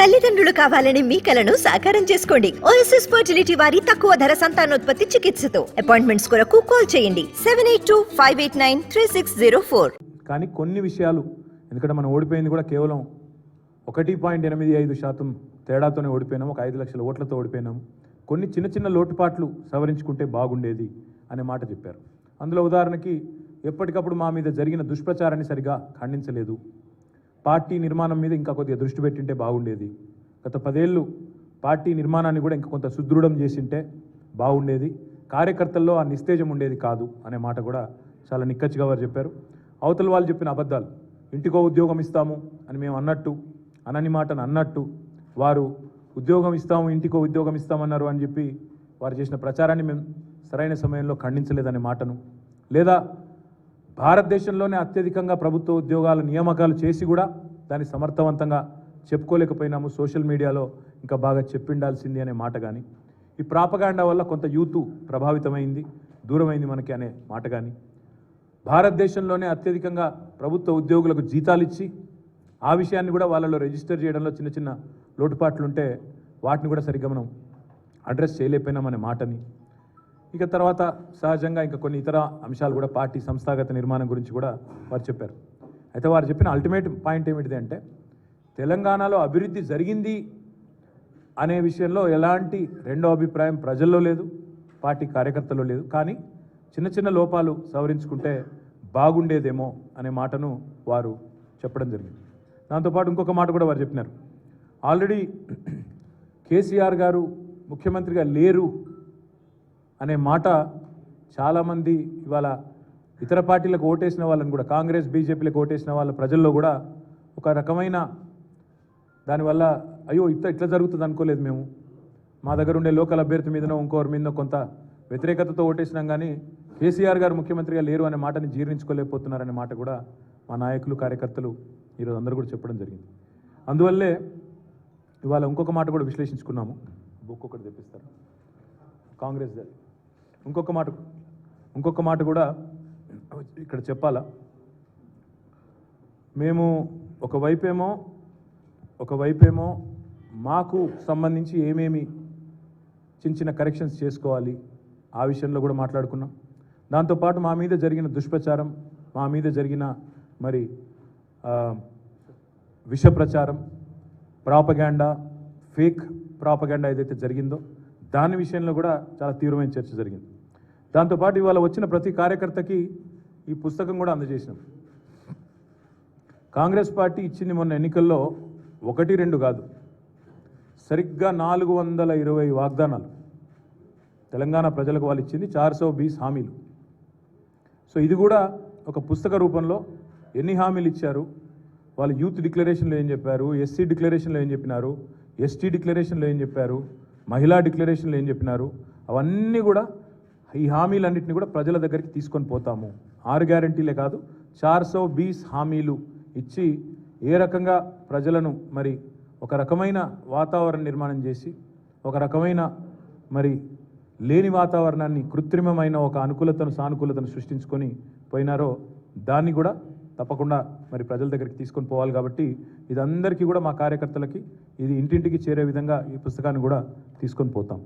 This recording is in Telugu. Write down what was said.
తల్లిదండ్రులు కావాలని మీ కలను సాకారం చేసుకోండి. ఓఎస్ఎస్ ఫర్టిలిటీ వారి తక్కువ ధర సంతానోత్పత్తి చికిత్సతో. అపాయింట్మెంట్స్ కొరకు కాల్ చేయండి. Seven eight two five eight nine three six zero four కానీ కొన్ని విషయాలు ఎందుకంటే మనం ఓడిపోయింది కూడా కేవలం ఒకటి పాయింట్ ఎనిమిది ఐదు శాతం తేడాతోనే ఓడిపోయినాం ఒక ఐదు లక్షల ఓట్లతో ఓడిపోయినాం కొన్ని చిన్న చిన్న లోటుపాట్లు సవరించుకుంటే బాగుండేది అనే మాట చెప్పారు. అందులో ఉదాహరణకి ఎప్పటికప్పుడు మా మీద జరిగిన దుష్ప్రచారాన్ని సరిగా ఖండించలేదు. పార్టీ నిర్మాణం మీద ఇంకా కొద్దిగా దృష్టి పెట్టింటే బాగుండేది. గత పదేళ్ళు పార్టీ నిర్మాణాన్ని కూడా ఇంకా కొంత సుదృఢం చేసింటే బాగుండేది. కార్యకర్తల్లో ఆ నిస్తేజం ఉండేది కాదు అనే మాట కూడా చాలా నిక్కచ్చిగా వారు చెప్పారు. అవతల వాళ్ళు చెప్పిన అబద్ధాలు ఇంటికో ఉద్యోగం ఇస్తాము అని మేము అన్నట్టు అనని మాటను అన్నట్టు వారు ఉద్యోగం ఇస్తాము ఇంటికో ఉద్యోగం ఇస్తామన్నారు అని చెప్పి వారు చేసిన ప్రచారాన్ని మేము సరైన సమయంలో ఖండించలేదనే మాటను లేదా భారతదేశంలోనే అత్యధికంగా ప్రభుత్వ ఉద్యోగాల నియామకాలు చేసి కూడా దాన్ని సమర్థవంతంగా చెప్పుకోలేకపోయినాము సోషల్ మీడియాలో ఇంకా బాగా చెప్పిండాల్సింది అనే మాట కానీ ఈ ప్రాపగాండా వల్ల కొంత యూత్ ప్రభావితమైంది దూరమైంది మనకి అనే మాట కానీ భారతదేశంలోనే అత్యధికంగా ప్రభుత్వ ఉద్యోగులకు జీతాలు ఇచ్చి ఆ విషయాన్ని కూడా వాళ్ళలో రిజిస్టర్ చేయడంలో చిన్న చిన్న లోటుపాట్లు ఉంటే వాటిని కూడా సరిగ్గా మనం అడ్రస్ చేయలేకపోయినామనే మాటని ఇక తర్వాత సహజంగా ఇంకా కొన్ని ఇతర అంశాలు కూడా పార్టీ సంస్థాగత నిర్మాణం గురించి కూడా వారు చెప్పారు. అయితే వారు చెప్పిన అల్టిమేట్ పాయింట్ ఏమిటిది అంటే తెలంగాణలో అభివృద్ధి జరిగింది అనే విషయంలో ఎలాంటి రెండో అభిప్రాయం ప్రజల్లో లేదు పార్టీ కార్యకర్తల్లో లేదు. కానీ చిన్న చిన్న లోపాలు సవరించుకుంటే బాగుండేదేమో అనే మాటను వారు చెప్పడం జరిగింది. దాంతోపాటు ఇంకొక మాట కూడా వారు చెప్పినారు. ఆల్రెడీ కేసీఆర్ గారు ముఖ్యమంత్రిగా లేరు అనే మాట చాలామంది ఇవాళ ఇతర పార్టీలకు ఓటేసిన వాళ్ళని కూడా కాంగ్రెస్ బీజేపీలకు ఓటేసిన వాళ్ళ ప్రజల్లో కూడా ఒక రకమైన దానివల్ల అయ్యో ఇట్లా ఇట్లా జరుగుతుంది అనుకోలేదు మేము. మా దగ్గర ఉండే లోకల్ అభ్యర్థి మీదనో ఇంకోరి మీదనో కొంత వ్యతిరేకతతో ఓటేసినాం కానీ కేసీఆర్ గారు ముఖ్యమంత్రిగా లేరు అనే మాటని జీర్ణించుకోలేకపోతున్నారనే మాట కూడా మా నాయకులు కార్యకర్తలు ఈరోజు అందరూ కూడా చెప్పడం జరిగింది. అందువల్లే ఇవాళ ఇంకొక మాట కూడా విశ్లేషించుకున్నాము. బుక్ ఒకటి తెప్పిస్తారు? కాంగ్రెస్ దారి ఇంకొక మాట ఇంకొక మాట కూడా ఇక్కడ చెప్పాలా? మేము ఒకవైపేమో ఒకవైపేమో మాకు సంబంధించి ఏమేమి చిన్న చిన్న కరెక్షన్స్ చేసుకోవాలి ఆ విషయంలో కూడా మాట్లాడుకున్నాం. దాంతోపాటు మా మీద జరిగిన దుష్ప్రచారం మా మీద జరిగిన మరి విష ప్రచారం ప్రాపగాండా ఫేక్ ప్రాపగాండా ఏదైతే జరిగిందో దాని విషయంలో కూడా చాలా తీవ్రమైన చర్చ జరిగింది. దాంతోపాటు ఇవాళ వచ్చిన ప్రతి కార్యకర్తకి ఈ పుస్తకం కూడా అందజేసినాం. కాంగ్రెస్ పార్టీ ఇచ్చింది మొన్న ఎన్నికల్లో ఒకటి రెండు కాదు. సరిగ్గా నాలుగు వందల ఇరవై వాగ్దానాలు. తెలంగాణ ప్రజలకు వాళ్ళు ఇచ్చింది చార్ సో బీస్ హామీలు. సో ఇది కూడా ఒక పుస్తక రూపంలో ఎన్ని హామీలు ఇచ్చారు? వాళ్ళు యూత్ డిక్లరేషన్లో ఏం చెప్పారు? ఎస్సీ డిక్లరేషన్లో ఏం చెప్పినారు? ఎస్టీ డిక్లరేషన్లో ఏం చెప్పారు? మహిళా డిక్లరేషన్లు ఏం చెప్పినారు? అవన్నీ కూడా ఈ హామీలన్నింటినీ కూడా ప్రజల దగ్గరికి తీసుకొని పోతాము. ఆరు గ్యారంటీలే కాదు చార్ సో బీస్ హామీలు ఇచ్చి ఏ రకంగా ప్రజలను మరి ఒక రకమైన వాతావరణ నిర్మాణం చేసి ఒక రకమైన మరి లేని వాతావరణాన్ని కృత్రిమమైన ఒక అనుకూలతను సానుకూలతను సృష్టించుకొని పోయినారో దాన్ని కూడా తప్పకుండా మరి ప్రజల దగ్గరికి తీసుకొని పోవాలి కాబట్టి ఇది అందరికీ కూడా మా కార్యకర్తలకి ఇది ఇంటింటికి చేరే విధంగా ఈ పుస్తకాన్ని కూడా తీసుకొని పోతాం.